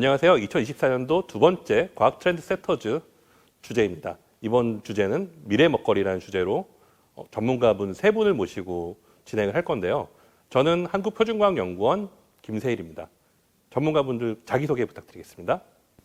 안녕하세요. 2024년도 두 번째 과학 트렌드 세터즈 주제입니다. 이번 주제는 미래 먹거리라는 주제로 어, 전문가분 세 분을 모시고 진행을 할 건데요. 저는 한국표준과학연구원 김세일입니다. 전문가분들 자기소개 부탁드리겠습니다.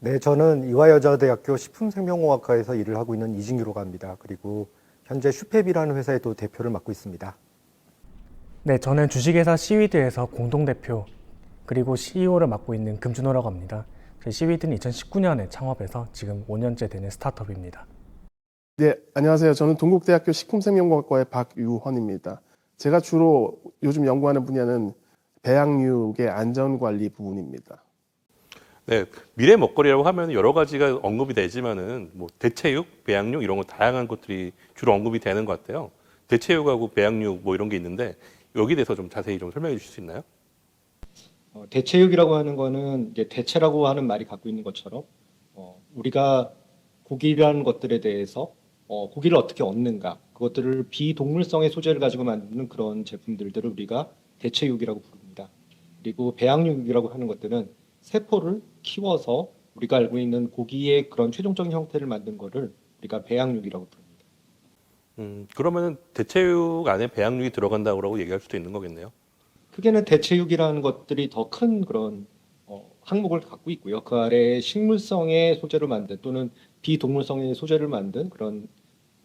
네, 저는 이화여자대학교 식품생명공학과에서 일을 하고 있는 이진규라고 합니다. 그리고 현재 슈페비라는 회사의 또 대표를 맡고 있습니다. 네, 저는 주식회사 시위드에서 공동대표 그리고 CEO를 맡고 있는 금준호라고 합니다. 저희 시위드는 2019년에 창업해서 지금 5년째 되는 스타트업입니다. 네, 안녕하세요. 저는 동국대학교 식품생명과학과의 박유헌입니다. 제가 주로 요즘 연구하는 분야는 배양육의 안전관리 부분입니다. 네, 미래 먹거리라고 하면 여러 가지가 언급이 되지만은 뭐 대체육, 배양육 이런 거 다양한 것들이 주로 언급이 되는 것 같아요. 대체육하고 배양육 뭐 이런 게 있는데 여기 대해서 좀 자세히 좀 설명해 주실 수 있나요? 어, 대체육이라고 하는 거는 이제 대체라고 하는 말이 갖고 있는 것처럼 어, 우리가 고기라는 것들에 대해서 어, 고기를 어떻게 얻는가 그것들을 비동물성의 소재를 가지고 만드는 그런 제품들을 우리가 대체육이라고 부릅니다. 그리고 배양육이라고 하는 것들은 세포를 키워서 우리가 알고 있는 고기의 그런 최종적인 형태를 만든 거를 우리가 배양육이라고 부릅니다. 음, 그러면은 대체육 안에 배양육이 들어간다고 얘기할 수도 있는 거겠네요. 크게는 대체육이라는 것들이 더 큰 그런 어, 항목을 갖고 있고요. 그 아래에 식물성의 소재로 만든 또는 비동물성의 소재를 만든 그런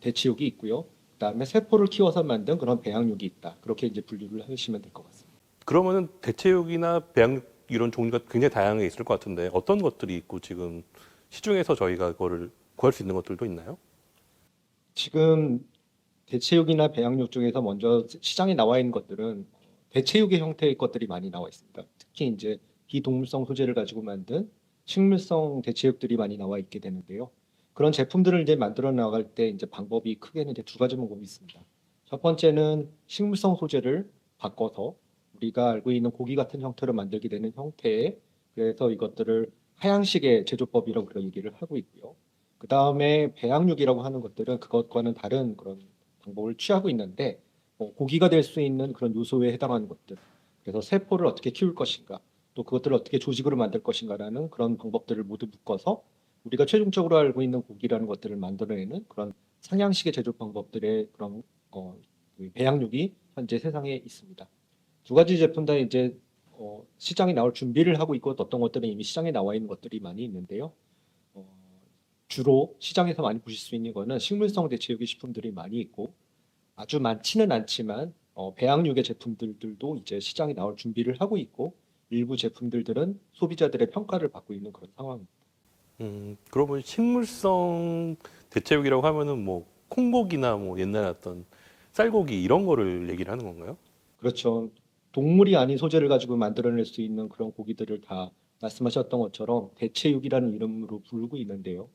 대체육이 있고요. 그다음에 세포를 키워서 만든 그런 배양육이 있다. 그렇게 이제 분류를 하시면 될 것 같습니다. 그러면은 대체육이나 배양육 이런 종류가 굉장히 다양하게 있을 것 같은데 어떤 것들이 있고 지금 시중에서 저희가 그거를 구할 수 있는 것들도 있나요? 지금 대체육이나 배양육 중에서 먼저 시장에 나와 있는 것들은 대체육의 형태의 것들이 많이 나와 있습니다. 특히 이제 비동물성 소재를 가지고 만든 식물성 대체육들이 많이 나와 있게 되는데요. 그런 제품들을 이제 만들어 나갈 때 이제 방법이 크게는 이제 두 가지 방법이 있습니다. 첫 번째는 식물성 소재를 바꿔서 우리가 알고 있는 고기 같은 형태로 만들게 되는 형태에 그래서 이것들을 하향식의 제조법이라고 우리가 얘기를 하고 있고요. 그 다음에 배양육이라고 하는 것들은 그것과는 다른 그런 방법을 취하고 있는데 어, 고기가 될 수 있는 그런 요소에 해당하는 것들. 그래서 세포를 어떻게 키울 것인가, 또 그것들을 어떻게 조직으로 만들 것인가라는 그런 방법들을 모두 묶어서 우리가 최종적으로 알고 있는 고기라는 것들을 만들어내는 그런 상향식의 제조 방법들의 그런 어, 그 배양육이 현재 세상에 있습니다. 두 가지 제품 다 이제 어, 시장에 나올 준비를 하고 있고 어떤 것들은 이미 시장에 나와 있는 것들이 많이 있는데요. 어, 주로 시장에서 많이 보실 수 있는 거는 식물성 대체육의 식품들이 많이 있고 아주 많지는 않지만 어, 배양육의 제품들도 이제 시장에 나올 준비를 하고 있고 일부 제품들들은 소비자들의 평가를 받고 있는 그런 상황입니다. 음, 그러면 식물성 대체육이라고 하면은 뭐 콩고기나 뭐 옛날에 어떤 쌀고기 이런 거를 얘기를 하는 건가요? 그렇죠. 동물이 아닌 소재를 가지고 만들어낼 수 있는 그런 고기들을 다 말씀하셨던 것처럼 대체육이라는 이름으로 부르고 있는데요.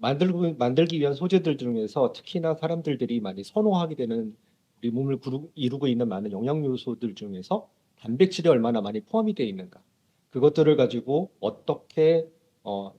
어, 만들고, 만들기 위한 소재들 중에서 특히나 사람들이 많이 선호하게 되는 우리 몸을 이루고 있는 많은 영양 요소들 중에서 단백질이 얼마나 많이 포함이 되어 있는가. 그것들을 가지고 어떻게 어,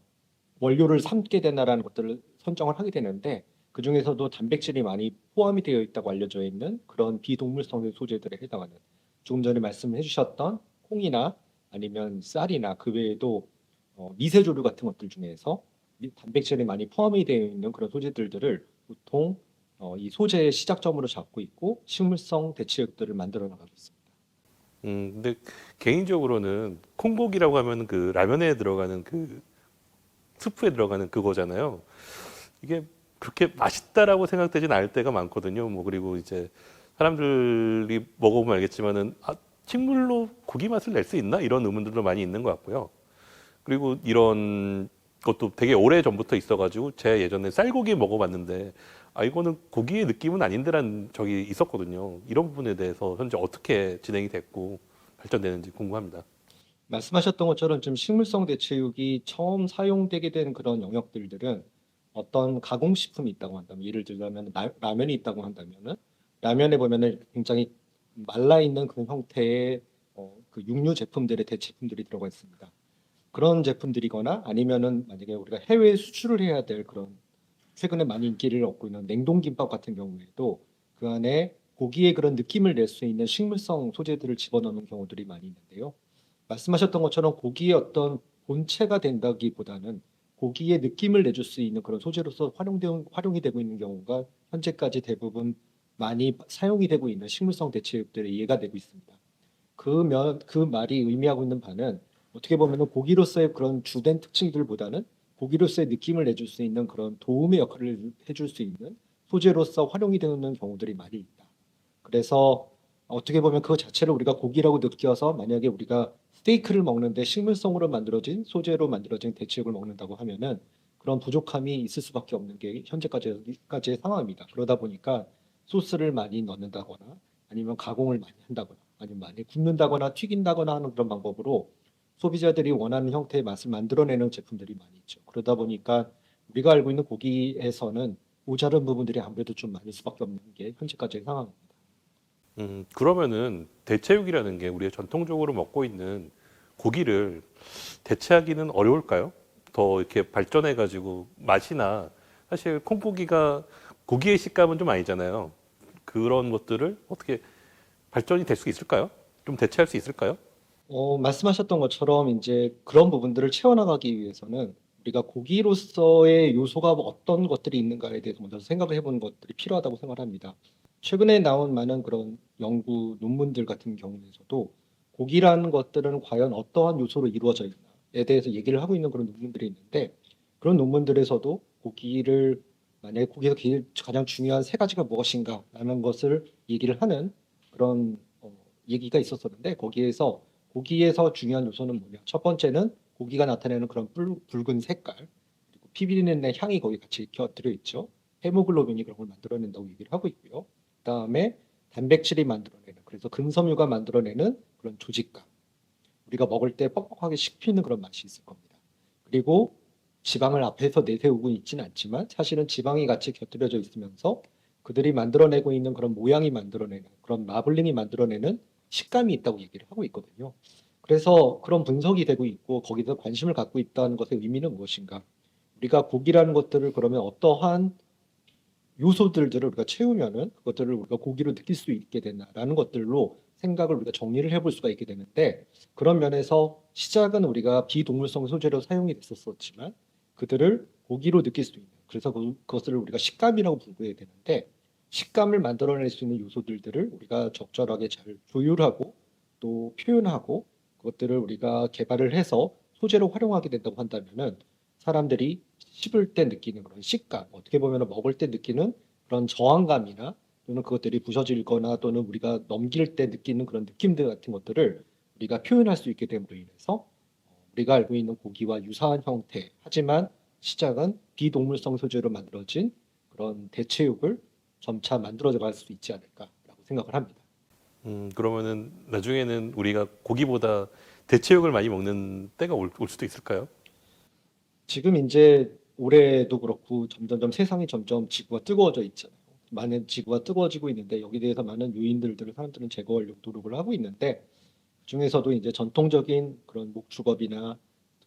원료를 삼게 되나라는 것들을 선정을 하게 되는데 그 중에서도 단백질이 많이 포함이 되어 있다고 알려져 있는 그런 비동물성의 소재들에 해당하는 조금 전에 말씀해 주셨던 콩이나 아니면 쌀이나 그 외에도 어, 미세조류 같은 것들 중에서 미- 단백질이 많이 포함이 되어 있는 그런 소재들들을 보통 어, 이 소재의 시작점으로 잡고 있고 식물성 대체육들을 만들어 나가고 있습니다. 음, 근데 개인적으로는 콩고기라고 하면 그 라면에 들어가는 그 스프에 들어가는 그거잖아요. 이게 그렇게 맛있다라고 생각되진 않을 때가 많거든요. 뭐 그리고 이제 사람들이 먹어보면 알겠지만은 아, 식물로 고기 맛을 낼 수 있나 이런 의문들도 많이 있는 것 같고요. 그리고 이런 것도 되게 오래 전부터 있어가지고 제가 예전에 쌀고기 먹어봤는데 아 이거는 고기의 느낌은 아닌데라는 적이 있었거든요. 이런 부분에 대해서 현재 어떻게 진행이 됐고 발전되는지 궁금합니다. 말씀하셨던 것처럼 좀 식물성 대체육이 처음 사용되게 된 그런 영역들들은 어떤 가공식품이 있다고 한다면 예를 들자면 라, 라면이 있다고 한다면은 라면에 보면은 굉장히 말라 있는 그런 형태의 어, 그 육류 제품들의 대체품들이 들어가 있습니다. 그런 제품들이거나 아니면은 만약에 우리가 해외 수출을 해야 될 그런 최근에 많이 인기를 얻고 있는 냉동김밥 같은 경우에도 그 안에 고기의 그런 느낌을 낼 수 있는 식물성 소재들을 집어넣는 경우들이 많이 있는데요. 말씀하셨던 것처럼 고기의 어떤 본체가 된다기보다는 고기의 느낌을 내줄 수 있는 그런 소재로서 활용되, 활용이 되고 있는 경우가 현재까지 대부분 많이 사용이 되고 있는 식물성 대체육들의 이해가 되고 있습니다. 그 면, 그 말이 의미하고 있는 바는 어떻게 보면 고기로서의 그런 주된 특징들보다는 고기로서의 느낌을 내줄 수 있는 그런 도움의 역할을 해줄 수 있는 소재로서 활용이 되는 경우들이 많이 있다. 그래서 어떻게 보면 그 자체를 우리가 고기라고 느껴서 만약에 우리가 스테이크를 먹는데 식물성으로 만들어진 소재로 만들어진 대체육을 먹는다고 하면은 그런 부족함이 있을 수밖에 없는 게 현재까지까지의 상황입니다. 그러다 보니까 소스를 많이 넣는다거나 아니면 가공을 많이 한다거나 아니면 많이 굽는다거나 튀긴다거나 하는 그런 방법으로 소비자들이 원하는 형태의 맛을 만들어내는 제품들이 많이 있죠. 그러다 보니까 우리가 알고 있는 고기에서는 모자른 부분들이 아무래도 좀 많을 수밖에 없는 게 현재까지의 상황입니다. 음, 그러면은 대체육이라는 게 우리가 전통적으로 먹고 있는 고기를 대체하기는 어려울까요? 더 이렇게 발전해 가지고 맛이나 사실 콩고기가 고기의 식감은 좀 아니잖아요. 그런 것들을 어떻게 발전이 될 수 있을까요? 좀 대체할 수 있을까요? 어, 말씀하셨던 것처럼 이제 그런 부분들을 채워나가기 위해서는 우리가 고기로서의 요소가 뭐 어떤 것들이 있는가에 대해서 먼저 생각을 해보는 것들이 필요하다고 생각합니다. 최근에 나온 많은 그런 연구 논문들 같은 경우에서도 고기라는 것들은 과연 어떠한 요소로 이루어져 있나에 대해서 얘기를 하고 있는 그런 논문들이 있는데 그런 논문들에서도 고기를 만약에 고기에서 기- 가장 중요한 세 가지가 무엇인가라는 것을 얘기를 하는 그런 어, 얘기가 있었었는데 거기에서 고기에서 중요한 요소는 뭐냐? 첫 번째는 고기가 나타내는 그런 붉, 붉은 색깔, 그리고 피비린내 향이 거기 같이 곁들여 있죠. 헤모글로빈이 그런 걸 만들어낸다고 얘기를 하고 있고요. 그다음에 단백질이 만들어내는, 그래서 근섬유가 만들어내는 그런 조직감. 우리가 먹을 때 뻑뻑하게 씹히는 그런 맛이 있을 겁니다. 그리고 지방을 앞에서 내세우고 있지는 않지만 사실은 지방이 같이 곁들여져 있으면서 그들이 만들어내고 있는 그런 모양이 만들어내는 그런 마블링이 만들어내는 식감이 있다고 얘기를 하고 있거든요. 그래서 그런 분석이 되고 있고 거기서 관심을 갖고 있다는 것의 의미는 무엇인가? 우리가 고기라는 것들을 그러면 어떠한 요소들을 우리가 채우면은 그것들을 우리가 고기로 느낄 수 있게 되나라는 것들로 생각을 우리가 정리를 해볼 수가 있게 되는데 그런 면에서 시작은 우리가 비동물성 소재로 사용이 됐었지만 그들을 고기로 느낄 수 있는 그래서 그, 그것을 우리가 식감이라고 부르게 되는데 식감을 만들어낼 수 있는 요소들을 우리가 적절하게 잘 조율하고 또 표현하고 그것들을 우리가 개발을 해서 소재로 활용하게 된다고 한다면은 사람들이 씹을 때 느끼는 그런 식감, 어떻게 보면 먹을 때 느끼는 그런 저항감이나 또는 그것들이 부서질거나 또는 우리가 넘길 때 느끼는 그런 느낌들 같은 것들을 우리가 표현할 수 있게 됨으로 인해서 우리가 알고 있는 고기와 유사한 형태, 하지만 시작은 비동물성 소재로 만들어진 그런 대체육을 점차 만들어져 갈 수 있지 않을까라고 생각을 합니다. 음, 그러면은 나중에는 우리가 고기보다 대체육을 많이 먹는 때가 올, 올 수도 있을까요? 지금 이제 올해도 그렇고 점점점 세상이 점점 지구가 뜨거워져 있잖아요. 많은 지구가 뜨거워지고 있는데 여기에 대해서 많은 요인들을 사람들은 제거하려고 노력을 하고 있는데 그 중에서도 이제 전통적인 그런 목축업이나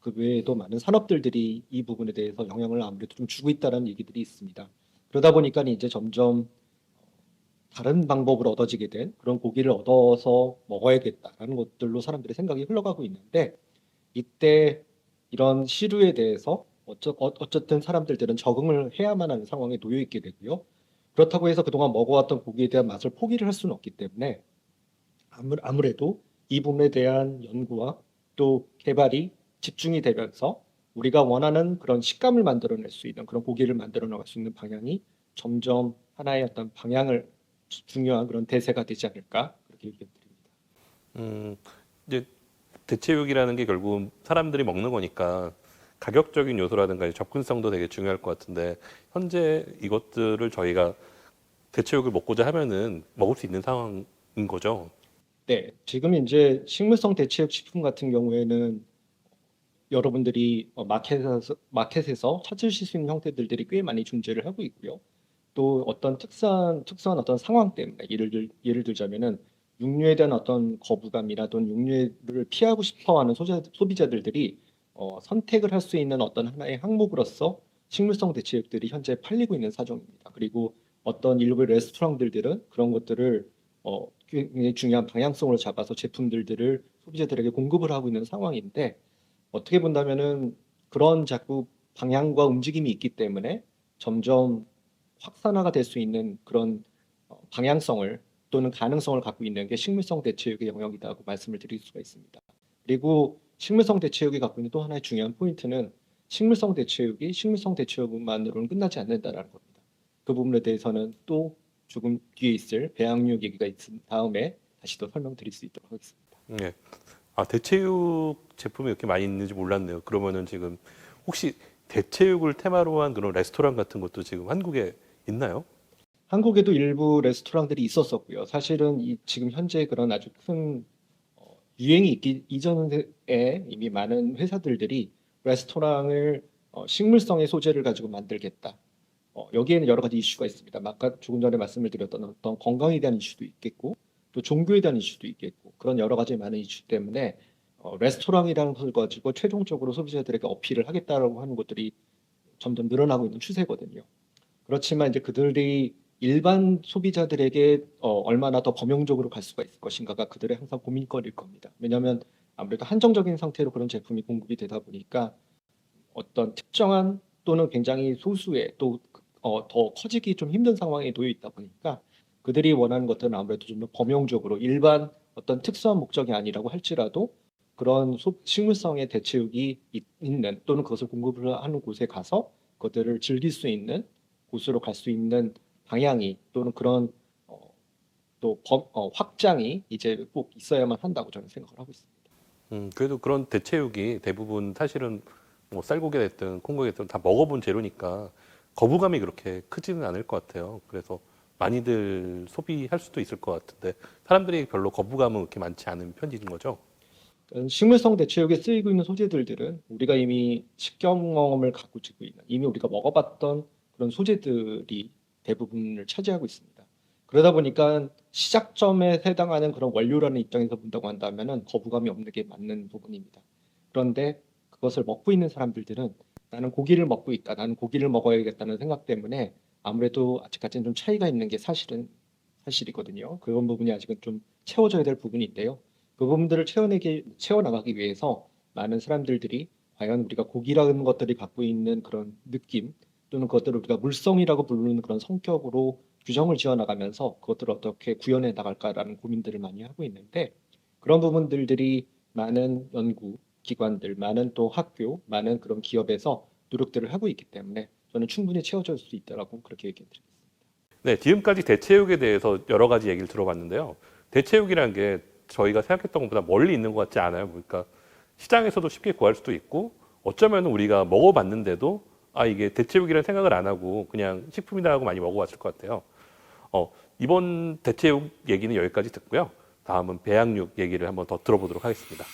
그 외에도 많은 산업들들이 이 부분에 대해서 영향을 아무래도 좀 주고 있다는 얘기들이 있습니다. 그러다 보니까 이제 점점 다른 방법으로 얻어지게 된 그런 고기를 얻어서 먹어야겠다라는 것들로 사람들의 생각이 흘러가고 있는데 이때 이런 시류에 대해서 어쩌, 어- 어쨌든 사람들들은 적응을 해야만 하는 상황에 놓여 있게 되고요. 그렇다고 해서 그동안 먹어왔던 고기에 대한 맛을 포기를 할 수는 없기 때문에 아무, 아무래도 이 부분에 대한 연구와 또 개발이 집중이 되면서 우리가 원하는 그런 식감을 만들어낼 수 있는 그런 고기를 만들어 나갈 수 있는 방향이 점점 하나의 어떤 방향을 주- 중요한 그런 대세가 되지 않을까 그렇게 얘기 드립니다. 음, 이제 대체육이라는 게 결국은 사람들이 먹는 거니까 가격적인 요소라든가 접근성도 되게 중요할 것 같은데 현재 이것들을 저희가 대체육을 먹고자 하면은 먹을 수 있는 상황인 거죠. 네, 지금 이제 식물성 대체육 식품 같은 경우에는 여러분들이 어, 마켓에서, 마켓에서 찾으실 수 있는 형태들이 꽤 많이 존재를 하고 있고요. 또 어떤 특수한, 특수한 어떤 상황 때문에 예를 들, 예를 들자면은 육류에 대한 어떤 거부감이나 또는 육류를 피하고 싶어 하는 소자, 소비자들이 어, 선택을 할 수 있는 어떤 하나의 항목으로서 식물성 대체육들이 현재 팔리고 있는 사정입니다. 그리고 어떤 일부 레스토랑들들은 그런 것들을 어, 굉장히 중요한 방향성으로 잡아서 제품들을 소비자들에게 공급을 하고 있는 상황인데 어떻게 본다면은 그런 자꾸 방향과 움직임이 있기 때문에 점점 확산화가 될 수 있는 그런 어, 방향성을 또는 가능성을 갖고 있는 게 식물성 대체육의 영역이라고 말씀을 드릴 수가 있습니다. 그리고 식물성 대체육이 갖고 있는 또 하나의 중요한 포인트는 식물성 대체육이 식물성 대체육만으로는 끝나지 않는다라는 겁니다. 그 부분에 대해서는 또 조금 뒤에 있을 배양육 얘기가 있은 다음에 다시 더 설명드릴 수 있도록 하겠습니다. 네. 아, 대체육 제품이 이렇게 많이 있는지 몰랐네요. 그러면은 지금 혹시 대체육을 테마로 한 그런 레스토랑 같은 것도 지금 한국에 있나요? 한국에도 일부 레스토랑들이 있었었고요. 사실은 이 지금 현재 그런 아주 큰 어, 유행이 있기 이전에 이미 많은 회사들들이 레스토랑을 어, 식물성의 소재를 가지고 만들겠다. 어, 여기에는 여러 가지 이슈가 있습니다. 아까 조금 전에 말씀을 드렸던 어떤 건강에 대한 이슈도 있겠고, 또 종교에 대한 이슈도 있겠고, 그런 여러 가지 많은 이슈 때문에 어, 레스토랑이라는 것을 가지고 최종적으로 소비자들에게 어필을 하겠다라고 하는 것들이 점점 늘어나고 있는 추세거든요. 그렇지만 이제 그들이 일반 소비자들에게 어, 얼마나 더 범용적으로 갈 수가 있을 것인가가 그들의 항상 고민거리일 겁니다. 왜냐하면 아무래도 한정적인 상태로 그런 제품이 공급이 되다 보니까 어떤 특정한 또는 굉장히 소수의 또 어, 더 커지기 좀 힘든 상황에 놓여 있다 보니까 그들이 원하는 것들은 아무래도 좀더 범용적으로 일반 어떤 특수한 목적이 아니라고 할지라도 그런 소- 식물성의 대체육이 있- 있는 또는 그것을 공급을 하는 곳에 가서 그것들을 즐길 수 있는 곳으로 갈 수 있는 방향이 또는 그런 어, 또 범- 어, 확장이 이제 꼭 있어야만 한다고 저는 생각을 하고 있습니다. 음, 그래도 그런 대체육이 대부분 사실은 뭐 쌀고기 됐든 콩고기 됐든 다 먹어본 재료니까 거부감이 그렇게 크지는 않을 것 같아요. 그래서 많이들 소비할 수도 있을 것 같은데 사람들이 별로 거부감은 그렇게 많지 않은 편인 거죠. 식물성 대체육에 쓰이고 있는 소재들들은 우리가 이미 식경험을 갖고 지고 있는 이미 우리가 먹어봤던 그런 소재들이 대부분을 차지하고 있습니다. 그러다 보니까 시작점에 해당하는 그런 원료라는 입장에서 본다고 한다면은 거부감이 없는 게 맞는 부분입니다. 그런데 그것을 먹고 있는 사람들은 나는 고기를 먹고 있다, 나는 고기를 먹어야겠다는 생각 때문에 아무래도 아직까지는 좀 차이가 있는 게 사실은 사실이거든요. 그런 부분이 아직은 좀 채워져야 될 부분인데요. 그 부분들을 채워내기, 채워나가기 위해서 많은 사람들이 과연 우리가 고기라는 것들이 갖고 있는 그런 느낌 또는 그것들을 우리가 물성이라고 부르는 그런 성격으로 규정을 지어 나가면서 그것들을 어떻게 구현해 나갈까라는 고민들을 많이 하고 있는데 그런 부분들이 많은 연구 기관들, 많은 또 학교, 많은 그런 기업에서 노력들을 하고 있기 때문에 저는 충분히 채워질 수 있다라고 그렇게 얘기해 드리겠습니다. 네, 지금까지 대체육에 대해서 여러 가지 얘기를 들어봤는데요. 대체육이라는 게 저희가 생각했던 것보다 멀리 있는 것 같지 않아요. 그러니까 시장에서도 쉽게 구할 수도 있고 어쩌면 우리가 먹어봤는데도 아 이게 대체육이라는 생각을 안 하고 그냥 식품이다 하고 많이 먹어봤을 것 같아요. 어, 이번 대체육 얘기는 여기까지 듣고요. 다음은 배양육 얘기를 한번 더 들어보도록 하겠습니다.